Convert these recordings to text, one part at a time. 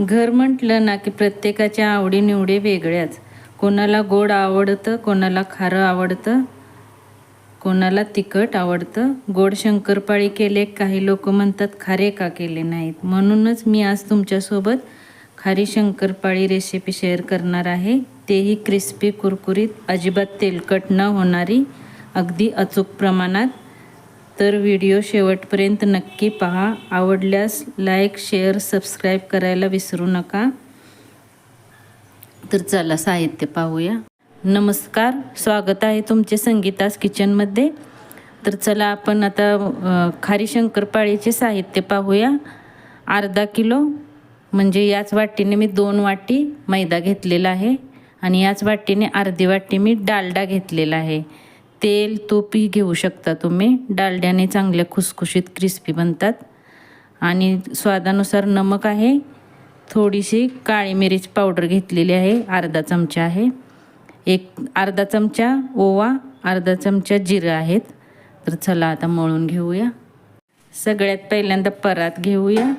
घर म्हटलं ना की प्रत्येकाच्या आवडीनिवडी वेगळ्याच. कोणाला गोड आवडतं कोणाला खारं आवडतं कोणाला तिखट आवडतं. गोड शंकरपाळी केले काही लोक म्हणतात खारे का केले नाहीत. म्हणूनच मी आज तुमच्यासोबत खारी शंकरपाळी रेसिपी शेअर करणार आहे. तेही क्रिस्पी कुरकुरीत अजिबात तेलकट न होणारी अगदी अचूक प्रमाणात तर व्हिडिओ शेवटपर्यंत नक्की पहा. आवडल्यास लाईक शेअर सबस्क्राईब करायला विसरू नका. तर चला साहित्य पाहूया. नमस्कार. स्वागत आहे तुमचे संगीतास किचनमध्ये तर चला आपण आता खारी शंकरपाळीचे साहित्य पाहूया. अर्धा किलो म्हणजे याच वाटीने मी दोन वाटी मैदा घेतलेला आहे. आणि याच वाटीने अर्धी वाटी मी डालडा घेतलेला आहे. तेल तूपही घेऊ शकता तुम्ही. डालड्याने चांगल्या खुसखुशीत क्रिस्पी बनतात. आणि स्वादानुसार नमक आहे. थोडीशी काळी मिरीच पावडर घेतलेली आहे. अर्धा चमचा आहे. एक अर्धा चमचा ओवा अर्धा चमचा जिरं आहेत. तर चला आता मळून घेऊया. सगळ्यात पहिल्यांदा परात घेऊया.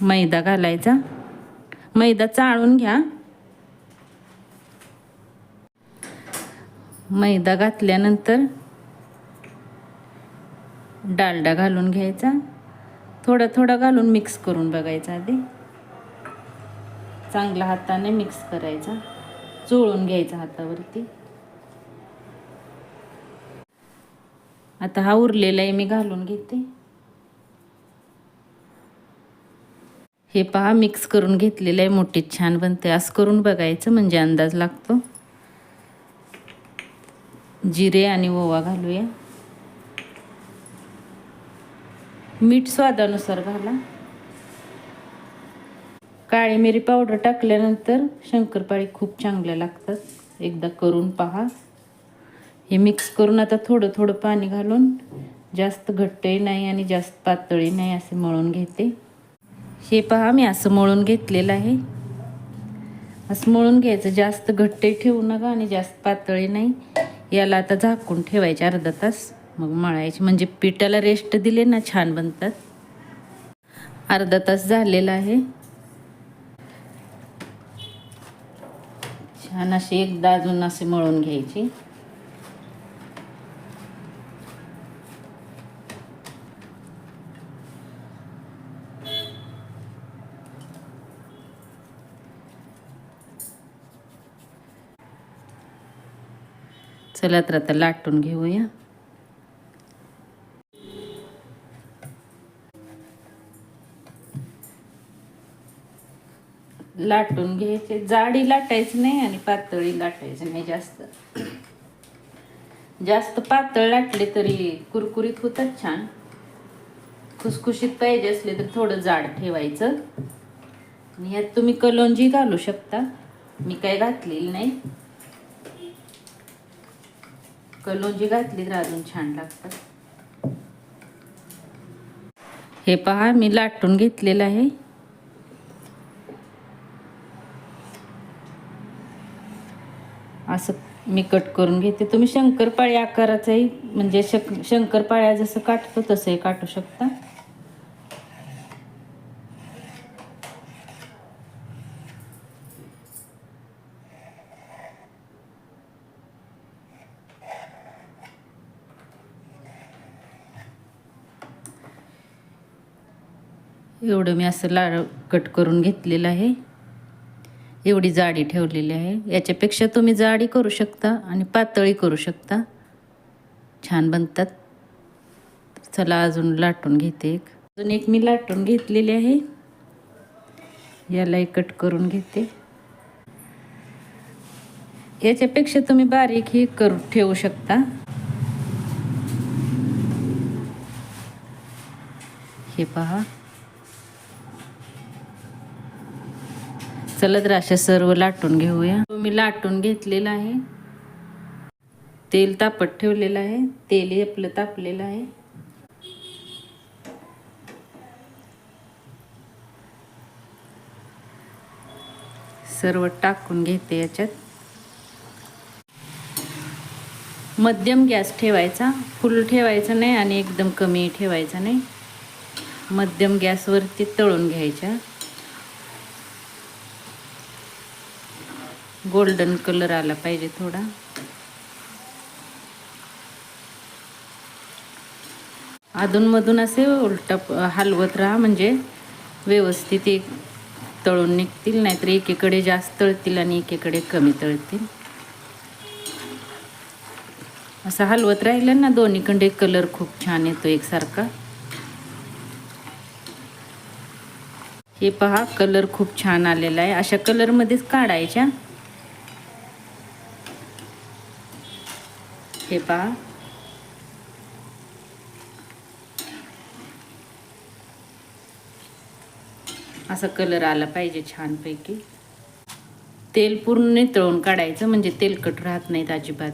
मैदा घालायचा. मैदा चाळून घ्या. मैदा घातल्यानंतर डालडा घालून घ्यायचा. थोडा थोडा घालून मिक्स करून बघायचा आधी. चांगला हाताने मिक्स करायचा. चोळून घ्यायचा हातावरती. आता हा उरलेला आहे मी घालून घेते. हे पहा मिक्स करून घेतलेलं आहे. मोठीत छान बनते. असं करून बघायचं म्हणजे अंदाज लागतो. जिरे आणि ओवा घालूया. मीठ स्वादानुसार घाला. काळी मिरी पावडर टाकल्यानंतर शंकरपाळी खूप चांगल्या लागतात. एकदा करून पहा. हे मिक्स करून आता थोडं थोडं पाणी घालून जास्त घट्टही नाही आणि जास्त पातळी नाही असे मळून घेते. हे पहा मी असं मळून घेतलेलं आहे. असं मळून घ्यायचं जास्त घट्टही ठेवू नका आणि जास्त पातळी नाही. याला आता झाकून ठेवायचे अर्धा तास मग मळायचे. म्हणजे पिठाला रेस्ट दिले ना छान बनतात. अर्धा तास झालेला आहे. छान असे एकदा अजून असे मळून घ्यायची. चला तर आता लाटून घेऊया. लाटून घ्यायचे. जाडी लाटायचं नाही आणि पातळी लाटायचं नाही जास्त. जास्त पातळ लाटले तरी कुरकुरीत होतात छान. खुसखुशीत पाहिजे असले तर थोडं जाड ठेवायचं. आणि ह्यात तुम्ही कलोंजी घालू शकता. मी काय घातलेली नाही. कलोजी घातली तर अजून छान लागतात. हे पहा मी लाटून घेतलेलं आहे. असं मी कट करून घेते. तुम्ही शंकरपाळी आकाराचंही म्हणजे शक शंकरपाळ्या जसं काटतो तसंही काटू शकता. एवढं मी असं लाळ कट करून घेतलेलं आहे. एवढी जाडी ठेवलेली आहे. याच्यापेक्षा तुम्ही जाडी करू शकता आणि पातळी करू शकता. छान बनतात. चला अजून लाटून घेते एक. अजून एक मी लाटून घेतलेली आहे. यालाही कट करून घेते. याच्यापेक्षा तुम्ही बारीक ही करू ठेवू शकता. हे पहा. चला तर अशा सर्व लाटून घेऊया. मी लाटून घेतलेलं आहे. तेल तापत ठेवलेलं आहे. तेलही आपलं तापलेलं आहे. सर्व टाकून घेते याच्यात. मध्यम गॅस ठेवायचा. फुल ठेवायचा नाही आणि एकदम कमी ठेवायचा नाही. मध्यम गॅसवरती तळून घ्यायच्या. गोल्डन कलर आला पाहिजे थोडा. अधूनमधून असे उलटा हलवत राहा म्हणजे व्यवस्थित एक तळून निघतील नाहीतर एकीकडे जास्त तळतील आणि एकीकडे कमी तळतील. असं हलवत राहिलं ना दोन्हीकडे कलर खूप छान येतो एकसारखा. हे पहा कलर खूप छान आलेला आहे. अशा कलरमध्येच काढायच्या. हे पहा असा कलर आला पाहिजे छानपैकी. तेल पूर्ण तळून काढायचं म्हणजे तेलकट राहत नाहीत अजिबात.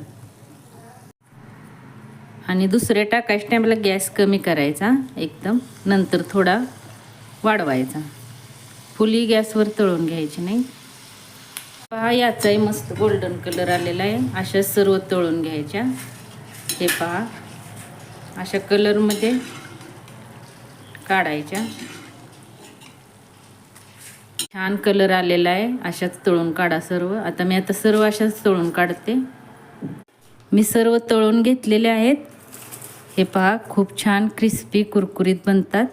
आणि दुसऱ्या टाकायच्या टायमाला गॅस कमी करायचा एकदम. नंतर थोडा वाढवायचा. फुली गॅसवर तळून घ्यायची नाही. पहा याचाही मस्त गोल्डन कलर आलेला आहे. अशा सर्व तळून घ्यायच्या. हे पहा. अशा कलरमध्ये काढायच्या. छान कलर आलेला आहे. अशाच तळून काढा सर्व. आता मी आता सर्व अशाच तळून काढते. मी सर्व तळून घेतलेले आहेत. हे पहा खूप छान क्रिस्पी कुरकुरीत बनतात.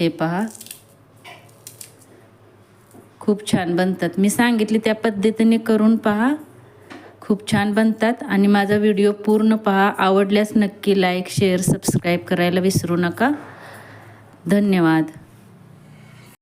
हे पहा. खूप छान बनतात. मी सांगितली त्या पद्धतीने करून पहा. खूप छान बनतात आणि माझा व्हिडिओ पूर्ण पहा. आवडल्यास नक्की लाईक शेअर सबस्क्राईब करायला विसरू नका. धन्यवाद.